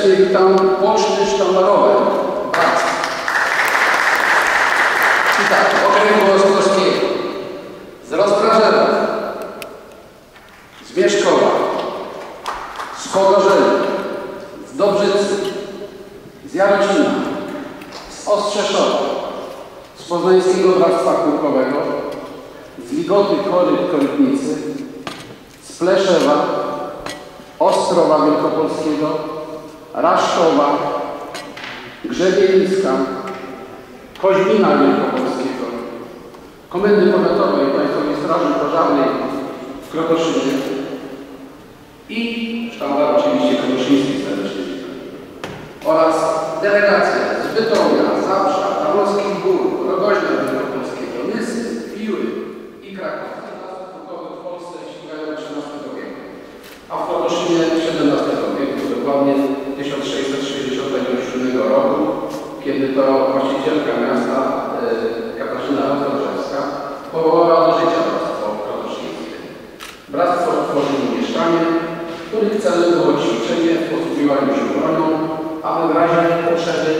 Serdecznie witam poczty sztandarowe bractw. I tak, okręgu Ostrowskiego, z Rozdrażewa, z Mieszkowa, z Pogorzeli, z Dobrzycy, z Jarocina, z Ostrzeszowa, z Poznańskiego Bractwa Kółkowego, z Ligoty Koryt Korytnicy, z Pleszewa, Ostrowa Wielkopolskiego, Raszkowa, Grzebieliska, Koźmina Wielkopolskiego, Komendy Powiatowej Państwowej Straży Pożarnej w Krotoszynie i sztandar oczywiście Krotoszyński serdecznie oraz delegacja z Bytomia, Zabrza, Tarnowskich kiedy to właścicielka miasta e, Katarzyna Rozdrażewska powołała do życia Bractwo Krotoszyńskie. Bractwo tworzyło mieszkanie, których celem było ćwiczenie w posługiwaniu się bronią, aby w razie potrzeby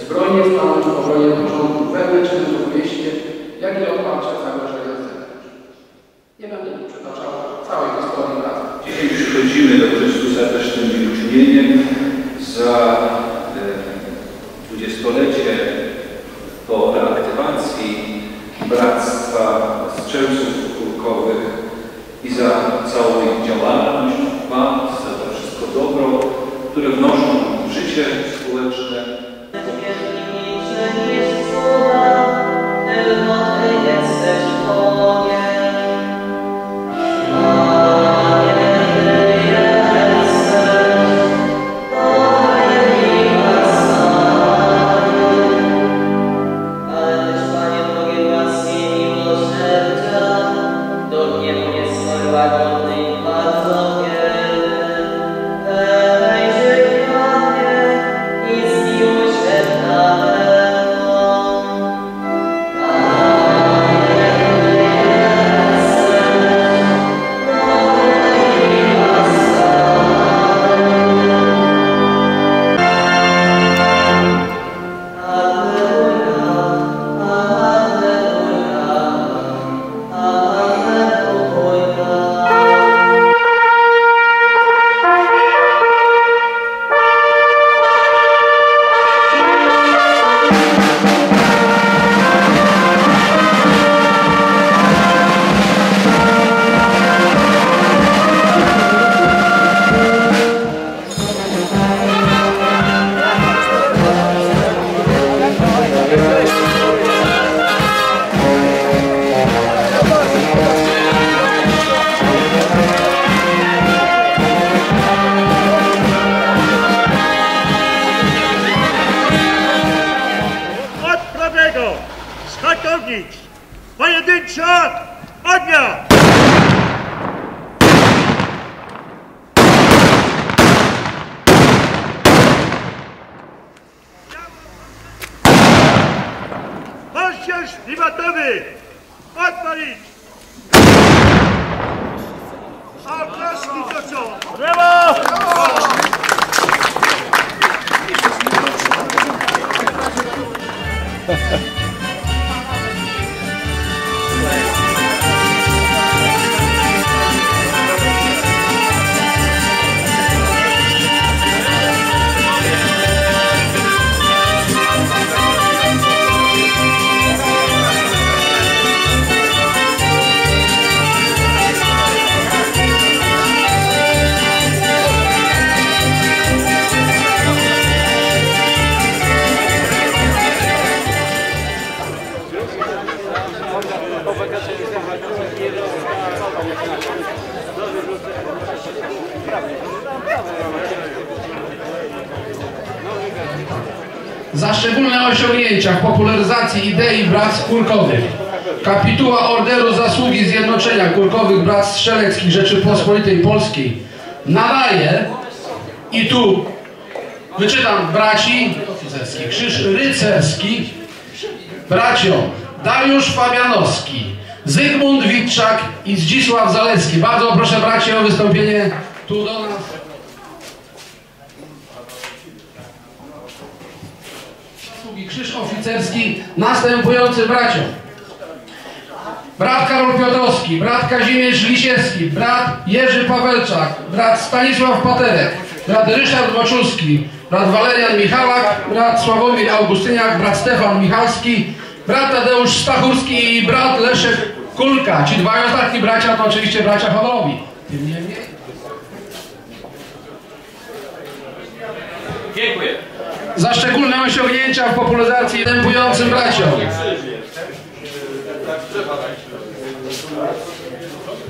zbrojnie stanąć w obronie porządku wewnętrznego w mieście, jak i oparcia zagrożenia z zewnątrz. Nie będę tu przytaczał całej historii bractwa. Dzisiaj przychodzimy do Chrystusa też tym dziękczynieniem za e, dwudziestolecie po reaktywacji Bractwa Strzelców Kulkowych i za całą ich działalność, Wam, za to wszystko dobro, które wnoszą w życie społeczne. Maciej Iwatowy, odpalić! A klaski toczą! Brawo! Brawo! Za szczególne osiągnięcia w popularyzacji idei bractw kulkowych. Kapituła Orderu Zasługi Zjednoczenia Kulkowych Bractw Strzeleckich Rzeczypospolitej Polskiej nadaje i tu wyczytam braci oficerski, krzyż rycerski braciom Dariusz Fabianowski, Zygmunt Witczak i Zdzisław Zalewski. Bardzo proszę bracie o wystąpienie tu do nas. Krzyż oficerski następującym braciom. Brat Karol Piotrowski, brat Kazimierz Lisiewski, brat Jerzy Pawelczak, brat Stanisław Paterek, brat Ryszard Waczuski, brat Walerian Michalak, brat Sławomir Augustyniak, brat Stefan Michalski, brat Tadeusz Stachurski i brat Leszek Kulka. Ci dwaj ostatni bracia to oczywiście bracia honorowi. Tym niemniej za szczególne osiągnięcia w popularyzacji następującym braciom.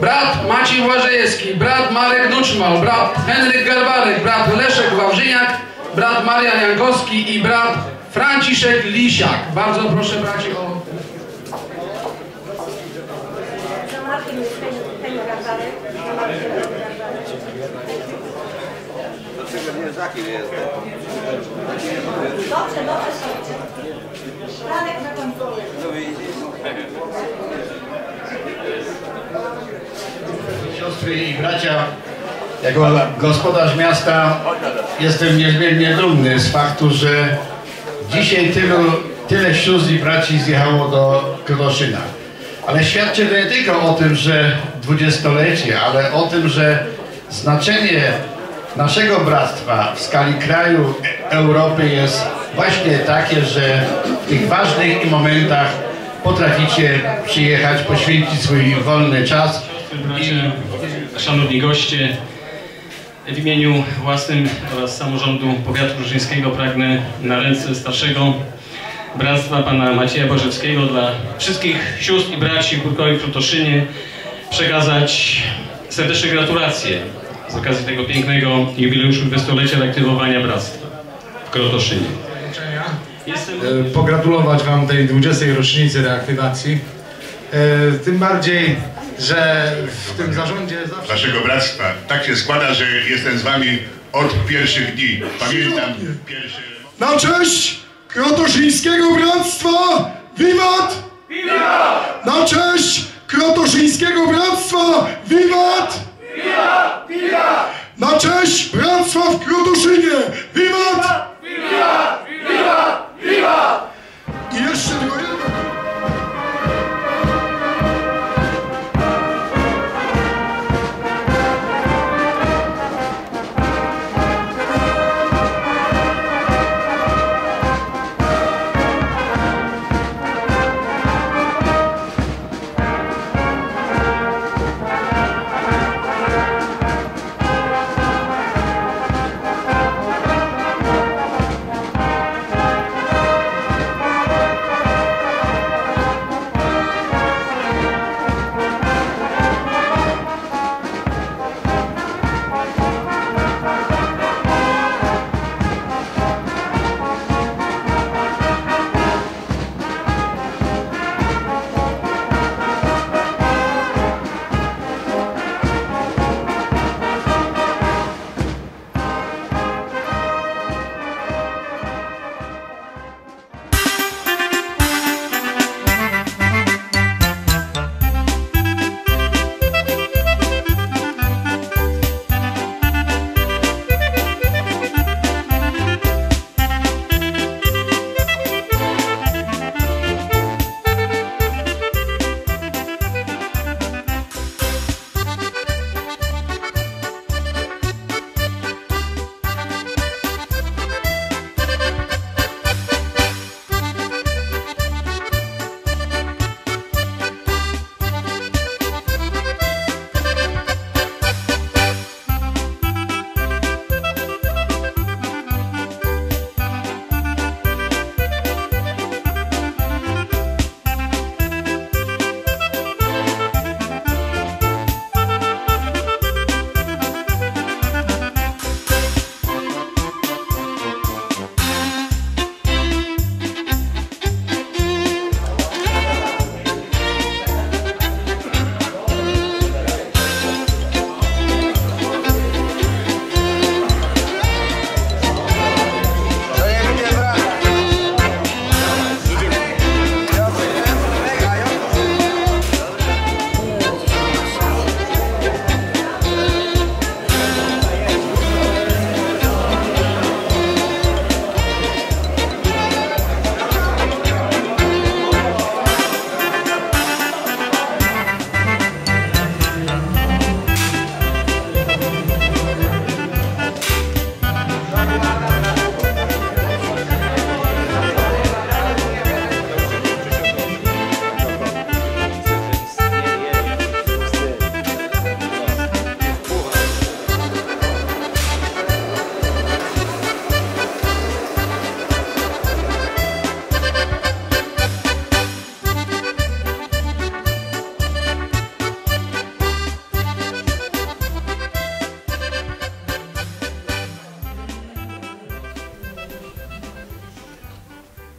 Brat Maciej Błażejewski, brat Marek Nuczmal, brat Henryk Garbarek, brat Leszek Wawrzyniak, brat Marian Jankowski i brat Franciszek Lisiak. Bardzo proszę braci o... Dobrze, dobrze słuchajcie. Franek na końcu. Siostry i bracia, jako gospodarz miasta jestem niezmiernie dumny z faktu, że dzisiaj tylu, tyle sióstr i braci zjechało do Krotoszyna. Ale świadczy to nie tylko o tym, że dwudziestolecie, ale o tym, że znaczenie naszego bractwa w skali kraju Europy jest właśnie takie, że w tych ważnych momentach potraficie przyjechać, poświęcić swój wolny czas. Bracia, szanowni goście, w imieniu własnym oraz samorządu powiatu różyńskiego pragnę na ręce starszego bractwa pana Macieja Bożeckiego dla wszystkich sióstr i braci Kurkowi w Krotoszynie przekazać serdeczne gratulacje z okazji tego pięknego jubileuszu 20-lecia reaktywowania bractwa w Krotoszynie. Jestem e, pogratulować Wam tej 20. rocznicy reaktywacji. E, Tym bardziej, że w tym zarządzie zawsze... naszego bractwa. Tak się składa, że jestem z wami od pierwszych dni. Pamiętam pierwsze... Na cześć Krotoszyńskiego Bractwa! Wiwat! Wiwat! Na cześć Krotoszyńskiego Bractwa! Wiwat! Wiwat! Wiwat! Na cześć Bractwa w Krotoszynie! Wiwat! Wiwat! Wiwat! Wiwat!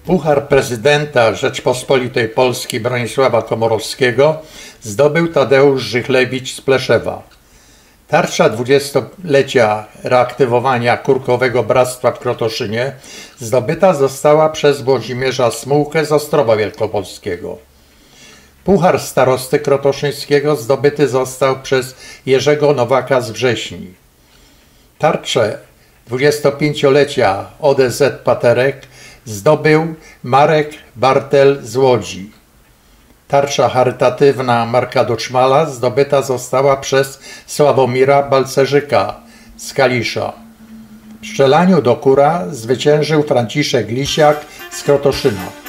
Puchar prezydenta Rzeczpospolitej Polski Bronisława Komorowskiego zdobył Tadeusz Żychlewicz z Pleszewa. Tarcza dwudziestolecia reaktywowania Kurkowego Bractwa w Krotoszynie zdobyta została przez Włodzimierza Smułkę z Ostrowa Wielkopolskiego. Puchar starosty krotoszyńskiego zdobyty został przez Jerzego Nowaka z Wrześni. Tarczę 25-lecia ODZ Paterek zdobył Marek Bartel z Łodzi. Tarcza charytatywna Marka Doczmala zdobyta została przez Sławomira Balcerzyka z Kalisza. W strzelaniu do kura zwyciężył Franciszek Lisiak z Krotoszyna.